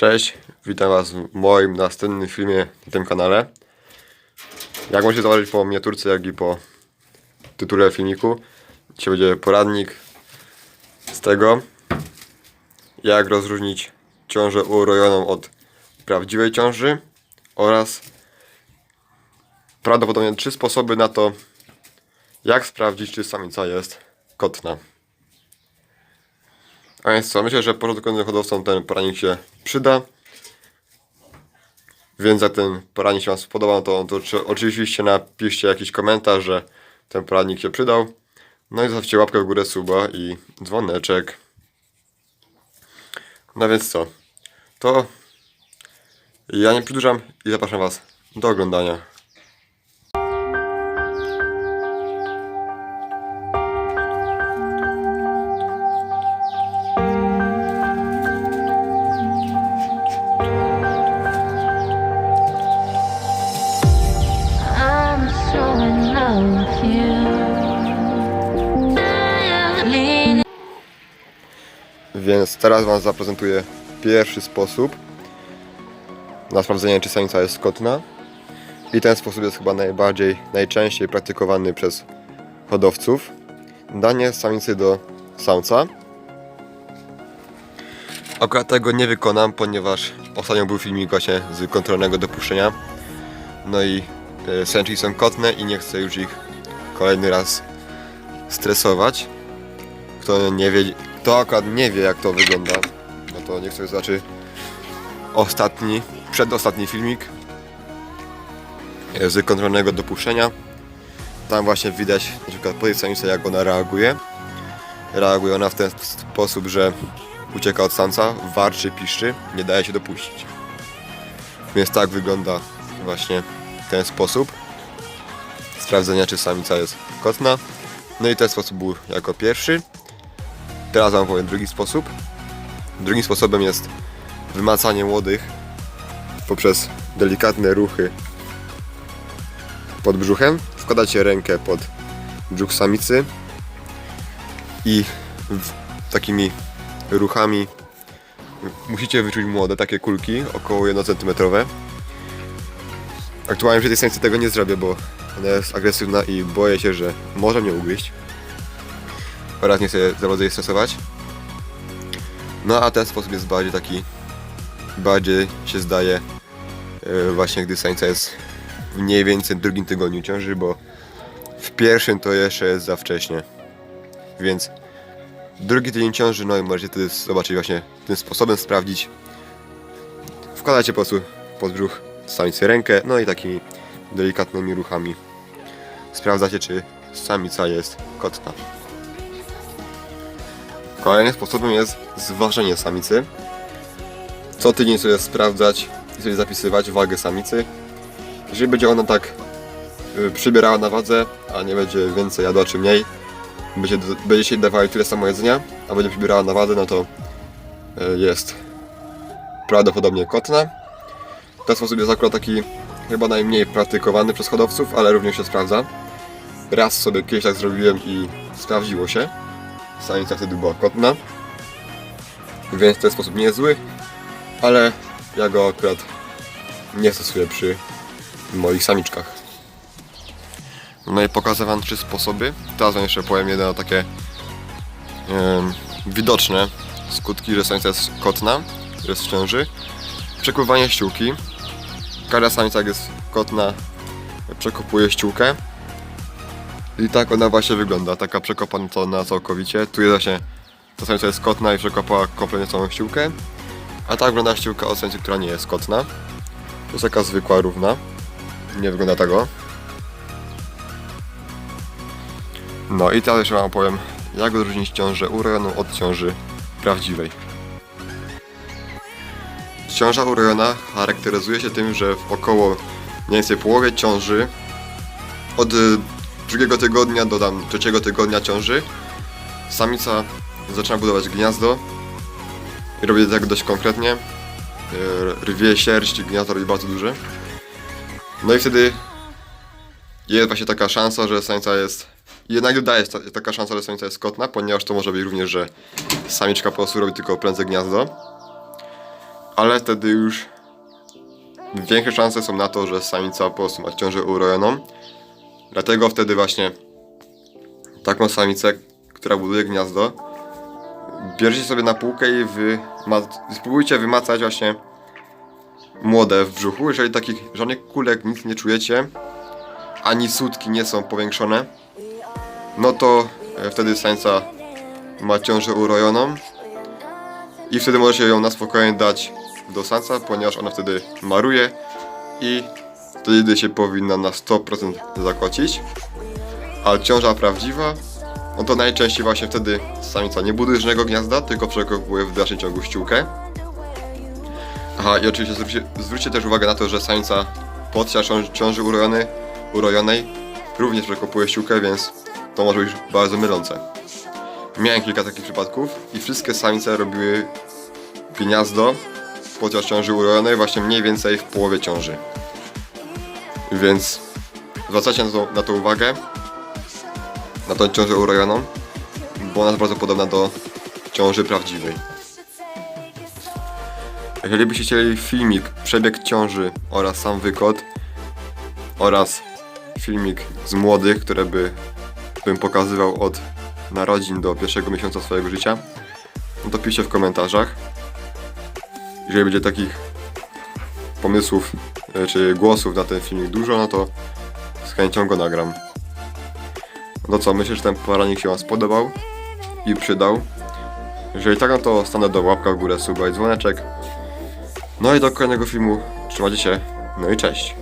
Cześć, witam Was w moim następnym filmie na tym kanale. Jak możecie zauważyć po miniaturce, jak i po tytule filmiku, dzisiaj będzie poradnik z tego, jak rozróżnić ciążę urojoną od prawdziwej ciąży oraz prawdopodobnie trzy sposoby na to, jak sprawdzić, czy samica jest kotna. A więc co, myślę, że porządkowym hodowcom ten poranik się przyda. Więc jak ten poranik się Wam spodobał, to, to czy- oczywiście napiszcie jakiś komentarz, że ten poranik się przydał. No i zostawcie łapkę w górę, suba i dzwoneczek. No więc co, to ja nie przedłużam i zapraszam Was do oglądania. Więc teraz Wam zaprezentuję pierwszy sposób na sprawdzenie, czy samica jest kotna. I ten sposób jest chyba najbardziej, najczęściej praktykowany przez hodowców. Danie samicy do samca. Akurat tego nie wykonam, ponieważ ostatnio był filmik właśnie z kontrolnego dopuszczenia. No i e, sęczki są kotne i nie chcę już ich kolejny raz stresować. Kto nie wie, kto akurat nie wie jak to wygląda, no to niech sobie zobaczy ostatni, przedostatni filmik z kontrolnego dopuszczenia. Tam właśnie widać na przykład po tej samicy jak ona reaguje. Reaguje ona w ten sposób, że ucieka od samca, warczy, piszczy, nie daje się dopuścić. Więc tak wygląda właśnie ten sposób sprawdzenia czy samica jest kotna. No i ten sposób był jako pierwszy. Teraz wam powiem drugi sposób. Drugim sposobem jest wymacanie młodych poprzez delikatne ruchy pod brzuchem. Wkładacie rękę pod brzuch samicy i takimi ruchami musicie wyczuć młode, takie kulki, około 1 cm. Aktualnie przy tej samicy tego nie zrobię, bo ona jest agresywna i boję się, że może mnie ugryźć oraz nie chcę za bardzo jej stresować. No a ten sposób jest bardziej taki, bardziej się zdaje e, właśnie gdy samica jest w mniej więcej drugim tygodniu ciąży, bo w pierwszym to jeszcze jest za wcześnie. Więc drugi tydzień ciąży, no i możecie wtedy zobaczyć właśnie tym sposobem sprawdzić. Wkładacie po prostu pod brzuch samicy rękę, no i takimi delikatnymi ruchami sprawdzacie czy samica jest kotna. Kolejnym sposobem jest zważenie samicy. Co tydzień sobie sprawdzać i sobie zapisywać wagę samicy. Jeżeli będzie ona tak y, przybierała na wadze, a nie będzie więcej jadła czy mniej, będzie, będzie się dawała tyle samo jedzenia, a będzie przybierała na wadze, no to y, jest prawdopodobnie kotna. Ten sposób jest akurat taki chyba najmniej praktykowany przez hodowców, ale również się sprawdza. Raz sobie kiedyś tak zrobiłem i sprawdziło się samica wtedy była kotna. Więc ten sposób nie jest zły, ale ja go akurat nie stosuję przy moich samiczkach. No i pokażę wam trzy sposoby. Teraz wam jeszcze powiem jedno takie em, widoczne skutki, że samica jest kotna, że jest w ciąży. Przekupywanie ściółki. Każda samica jak jest kotna przekopuje ściółkę. I tak ona właśnie wygląda, taka przekopana całkowicie. Tu jest właśnie ta samica jest kotna i przekopała kompletnie całą ściółkę. A tak wygląda ściółka od samicy, która nie jest kotna. To jest taka zwykła, równa. Nie wygląda tego. No i teraz jeszcze wam powiem, jak odróżnić ciążę urojoną od ciąży prawdziwej. Ciąża urojona charakteryzuje się tym, że w około mniej więcej połowie ciąży od y, drugiego tygodnia do tam trzeciego tygodnia ciąży samica zaczyna budować gniazdo i robi tak dość konkretnie. Yy, Rwie sierść, gniazdo robi bardzo duże. No i wtedy jest właśnie taka szansa, że samica jest. Jednak daje ta- taka szansa, że samica jest kotna, ponieważ to może być również, że samiczka po prostu robi tylko prędzej gniazdo. Ale wtedy już większe szanse są na to, że samica po prostu ma ciążę urojoną. Dlatego wtedy właśnie taką samicę, która buduje gniazdo, bierzecie sobie na półkę i spróbujcie wymacać właśnie młode w brzuchu. Jeżeli takich żadnych kulek nic nie czujecie, ani sutki nie są powiększone, no to e, wtedy samica ma ciążę urojoną i wtedy możecie ją na spokojnie dać do samca, ponieważ ona wtedy maruje i wtedy się powinna na 100% zakocić. A ciąża prawdziwa, no to najczęściej właśnie wtedy samica nie buduje żadnego gniazda, tylko przekopuje w dalszym ciągu ściółkę. Aha, i oczywiście zwróćcie, zwróćcie też uwagę na to, że samica podczas ciąży urojony, urojonej również przekopuje ściółkę, więc to może być bardzo mylące. Miałem kilka takich przypadków i wszystkie samice robiły gniazdo podczas ciąży urojonej właśnie mniej więcej w połowie ciąży. Więc zwracajcie na to, na to uwagę, na tą ciążę urojoną, bo ona jest bardzo podobna do ciąży prawdziwej. Jeżeli byście chcieli filmik, przebieg ciąży oraz sam wykot oraz filmik z młodych, które by bym pokazywał od narodzin do pierwszego miesiąca swojego życia, no to piszcie w komentarzach. Jeżeli będzie takich pomysłów e, czy głosów na ten filmik dużo, no to z chęcią go nagram. No co, myślę, że ten poranik się Wam spodobał i przydał. Jeżeli tak, no to standardowo łapka w górę, suba i dzwoneczek. No i do kolejnego filmu. Trzymajcie się. No i cześć.